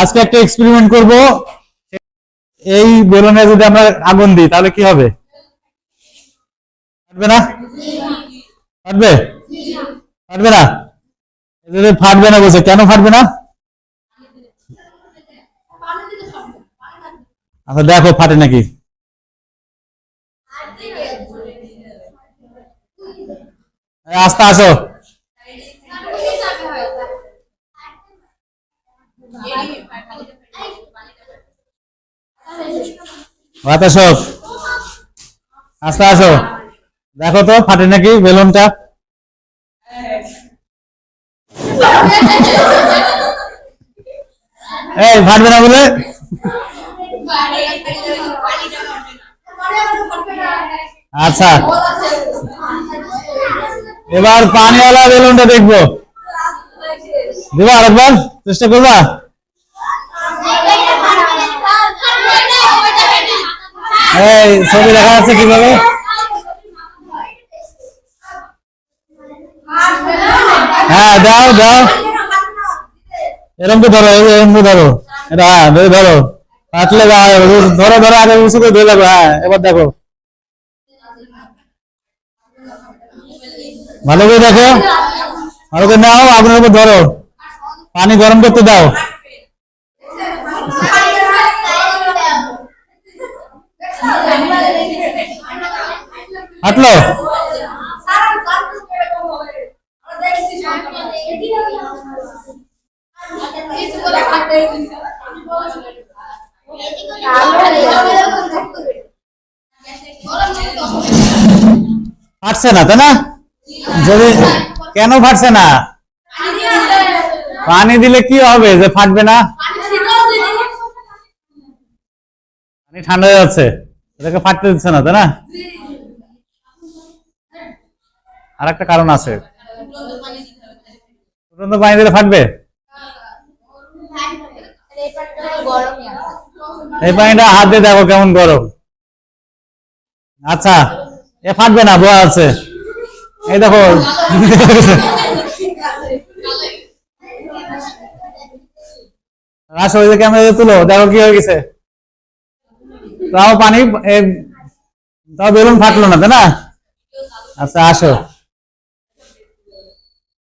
আজকে একটা এক্সপেরিমেন্ট করব। এই বেলুনে যদি আমরা আগুন দিই, তাহলে কি হবে? ফাটবে না? ফাটবে? ফাটবে না? এই যে ফাটবে না বলছে। কেন ফাটবে না? আচ্ছা দেখো ফাটে নাকি। আস্তে আসো। আস্তে আসো। দেখো তো, ফাটে নাকি বেলুনটা? এই, ফাটবে না বলে? আচ্ছা। এবার পানিওয়ালা বেলুনটা দেখব। দিবা আরেকবার? চেষ্টা করবা? এই, ছবি দেখা যাচ্ছে কীভাবে? হ্যাঁ দাও দাও। এরকম তো ধরো এই এরকম তো ধরো। এটা হ্যাঁ ধরে যা ধরো ধরো আগে উঁচু করে ধরে লাগবে হ্যাঁ এবার দেখো। ভালো করে দেখো, ভালো করে নাও, আগুনের উপর ধরো। পানি গরম করতে দাও। হাঁটলো ফাটছে না, তাই না? যদি কেন ফাটছে না? পানি দিলে কি হবে যে ফাটবে না? পানি ঠান্ডা হয়ে যাচ্ছে। এটাকে ফাটতে দিচ্ছে না, তাই না? আর একটা কারণ আছে। ফুটন্ত পানি দিলে ফাটবে? এই পানিটা হাত দিয়ে দেখো কেমন গরম। আচ্ছা এ ফাটবে না, বোয়া আছে। এই দেখো। আসো ওই যে ক্যামেরা তুলো? দেখো কি হয়ে গেছে। তাও পানি তাও বেলুন ফাটলো না, তাই না? আচ্ছা আসো।